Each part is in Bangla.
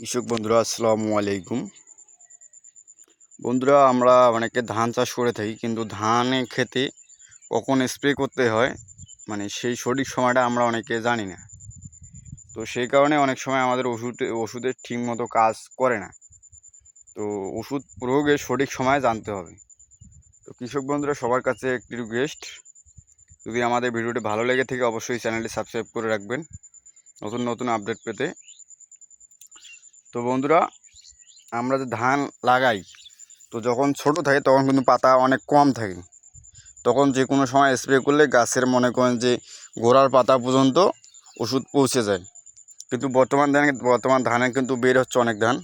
কৃষক বন্ধুরা, আসসালামু আলাইকুম। বন্ধুরা, আমরা অনেকে ধান চাষ করে থাকি, কিন্তু ধানে খেতে কখন স্প্রে করতে হয়? মানে সেই সঠিক সময়টা আমরা অনেকে জানি না। তো সেই কারণে অনেক সময় আমাদের ওষুধ, ওষুধের ঠিক মতো কাজ করে না। তো ওষুধ প্রয়োগের সঠিক সময় জানতে হবে। তো কৃষক বন্ধুরা, সবার কাছে একটি রিকোয়েস্ট যদি আমাদের ভিডিওটি ভালো লেগে থাকে, অবশ্যই চ্যানেলটি সাবস্ক্রাইব করে রাখবেন। নতুন নতুন আপডেট পেতে তো বন্ধুরা, আমরা যে ধান লাগাই, তো যখন ছোট থাকে তখন কিন্তু পাতা অনেক কম থাকে। তখন যে কোনো সময় স্প্রে করলে গাছের মনে করেন যে গোড়ার পাতা পর্যন্ত ওষুধ পৌঁছে যায়। কিন্তু বর্তমান ধানে বর্তমান ধানে কিন্তু বের হচ্ছে অনেক ধান।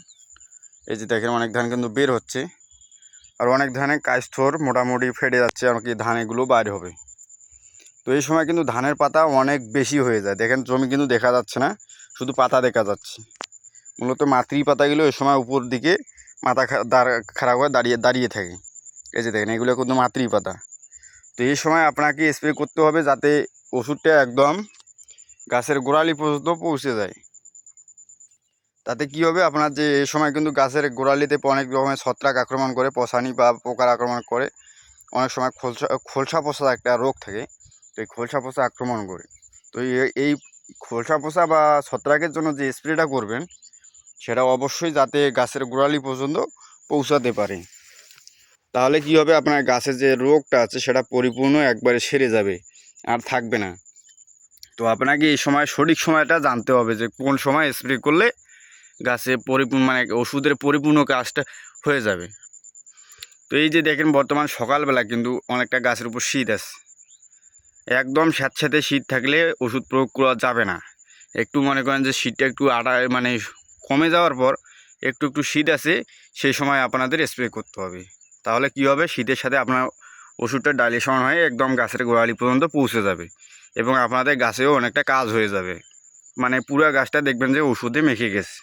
এই যে দেখেন অনেক ধান কিন্তু বের হচ্ছে। আর অনেক ধানে কাস্থর মোটামুটি ফেটে যাচ্ছে এমনকি ধান এগুলো বাইরে হবে। তো এই সময় কিন্তু ধানের পাতা অনেক বেশি হয়ে যায়। দেখেন জমি কিন্তু দেখা যাচ্ছে না, শুধু পাতা দেখা যাচ্ছে। মূলত মাতৃ পাতাগুলো এই সময় উপর দিকে মাথা খারাপ হয়ে দাঁড়িয়ে দাঁড়িয়ে থাকে। এই যে দেখেন, এগুলো কিন্তু মাতৃ পাতা তো এই সময় আপনাকে স্প্রে করতে হবে যাতে ওষুধটা একদম গাছের গোড়ালি পর্যন্ত পৌঁছে যায়। তাতে কি হবে? আপনার যে এই সময় কিন্তু গাছের গোড়ালিতে অনেক রকমের ছত্রাক আক্রমণ করে, পশানি বা পোকার আক্রমণ করে, অনেক সময় খোলসা খোলসা পচা একটা রোগ থাকে, তো এই খোলসা পচা আক্রমণ করে। তো এই- খোলসা পচা বা ছত্রাকের জন্য যে স্প্রেটা করবেন সেটা অবশ্যই যাতে গাছের গোড়ালি পর্যন্ত পৌঁছাতে পারে। তাহলে কি হবে? আপনার গাছের যে রোগটা আছে, সেটা পরিপূর্ণ একবারে সেরে যাবে আর থাকবে না। তো আপনাকে এই সময়, সঠিক সময়টা জানতে হবে যে কোন সময় স্প্রে করলে গাছে পরিপূর্ণ মানে ওষুধের পরিপূর্ণ কাজটা হয়ে যাবে। তো এই যে দেখেন, বর্তমান সকালবেলা কিন্তু অনেকটা গাছের উপর শীত আছে। একদম স্যাঁতস্যাঁতে শীত থাকলে ওষুধ প্রয়োগ করা যাবে না। একটু মনে করেন যে শীতটা একটু আটা মানে কমে যাওয়ার পর একটু একটু শীত আছে, সেই সময় আপনাদের স্প্রে করতে হবে। তাহলে কি হবে? শীতের সাথে আপনার ওষুধটা ডাইলেশন হয়ে একদম গাছের গোড়ালি পর্যন্ত পৌঁছে যাবে এবং আপনাদের গাছেও অনেকটা কাজ হয়ে যাবে। মানে পুরো গাছটা দেখবেন যে ওষুধে মেখে গেছে।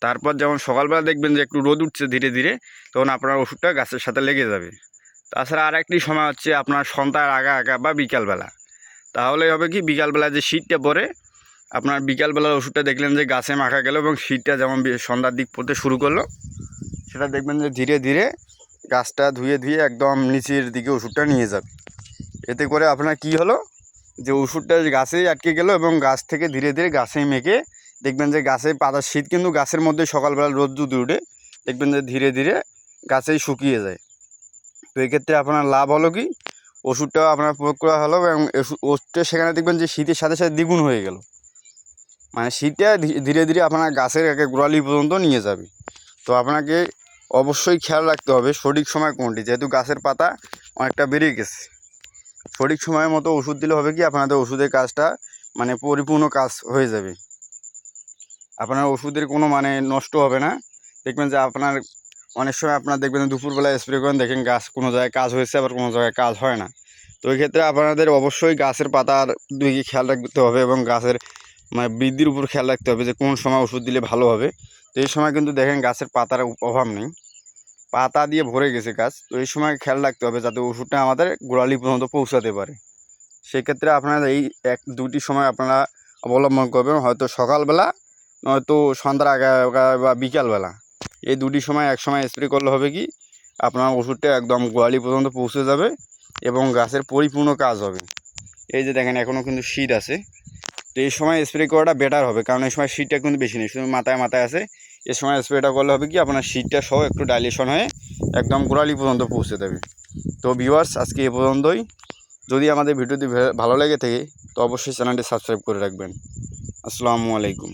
তারপর যেমন সকালবেলা দেখবেন যে একটু রোদ উঠছে ধীরে ধীরে, তখন আপনার ওষুধটা গাছের সাথে লেগে যাবে। তাছাড়া আর একটি সময় হচ্ছে আপনার সন্ধ্যার আগা আগা বা বিকালবেলা। তাহলে হবে কি? বিকালবেলা যে শীতটা পড়ে আপনার বিকালবেলার ওষুধটা দেখলেন যে গাছে মাখা গেল এবং শীতটা যেমন সন্ধ্যার দিক পড়তে শুরু করল, সেটা দেখবেন যে ধীরে ধীরে গাছটা ধুয়ে ধুয়ে একদম নিচের দিকে ওষুধটা নিয়ে যাবে। এতে করে আপনার কি হলো? যে ওষুধটা গাছেই আটকে গেল এবং গাছ থেকে ধীরে ধীরে গাছেই মেখে দেখবেন যে গাছে পাতার শীত কিন্তু গাছের মধ্যে সকালবেলা রোদ যদি উঠে দেখবেন যে ধীরে ধীরে গাছেই শুকিয়ে যায়। তো এক্ষেত্রে আপনার লাভ হলো কি? ওষুধটাও আপনার প্রয়োগ করা হলো এবং ওষুধটা সেখানে দেখবেন যে শীতের সাথে সাথে দ্বিগুণ হয়ে গেল। মানে শীতটা ধীরে ধীরে আপনার গাছের একে গোড়ালি পর্যন্ত নিয়ে যাবে। তো আপনাকে অবশ্যই খেয়াল রাখতে হবে সঠিক সময় কোনটি। যেহেতু গাছের পাতা অনেকটা বেড়ে গেছে। সঠিক সময়ের মতো ওষুধ দিলে হবে কি আপনাদের ওষুধের কাজটা মানে পরিপূর্ণ কাজ হয়ে যাবে। আপনার ওষুধের কোনো মানে নষ্ট হবে না। দেখবেন যে আপনার অনেক সময় আপনার দেখবেন দুপুরবেলা স্প্রে করেন, দেখেন গাছ কোনো জায়গায় কাজ হয়েছে, আবার কোনো জায়গায় কাজ হয় না। তো এই ক্ষেত্রে আপনাদের অবশ্যই গাছের পাতার দিকে খেয়াল রাখতে হবে এবং গাছের মানে বৃদ্ধির উপর খেয়াল রাখতে হবে যে কোন সময় ওষুধ দিলে ভালো হবে। তো এই সময় কিন্তু দেখেন গাছের পাতার অভাব নেই। পাতা দিয়ে ভরে গেছে গাছ। তো এই সময় খেয়াল রাখতে হবে যাতে ওষুধটা আমাদের গোড়ালি পর্যন্ত পৌঁছাতে পারে। সেক্ষেত্রে আপনারা এই এক দুটি সময় আপনারা অবলম্বন করবেন। হয়তো সকালবেলা, নয়তো সন্ধ্যার আগে বা বিকালবেলা। এই দুটি সময় এক সময় স্প্রে করলে হবে কি? আপনার ওষুধটা একদম গোড়ালি পর্যন্ত পৌঁছে যাবে এবং গাছের পরিপূর্ণ কাজ হবে। এই যে দেখেন এখনও কিন্তু শীত আছে। তো এই সময় স্প্রে করাটা বেটার হবে, কারণ এই সময় শীতটা কিন্তু বেশি নেই, শুধু মাথায় মাথায় আছে। এ সময় স্প্রেটা করলে হবে কি, আপনার শীতটা সহ একটু ডাইলেশন হয়ে একদম গোড়ালি পর্যন্ত পৌঁছে দেবে। তো ভিউয়ার্স আজকে এ পর্যন্তই। যদি আমাদের ভিডিওটি ভালো লেগে থাকে, তো অবশ্যই চ্যানেলটি সাবস্ক্রাইব করে রাখবেন। আসসালামু আলাইকুম।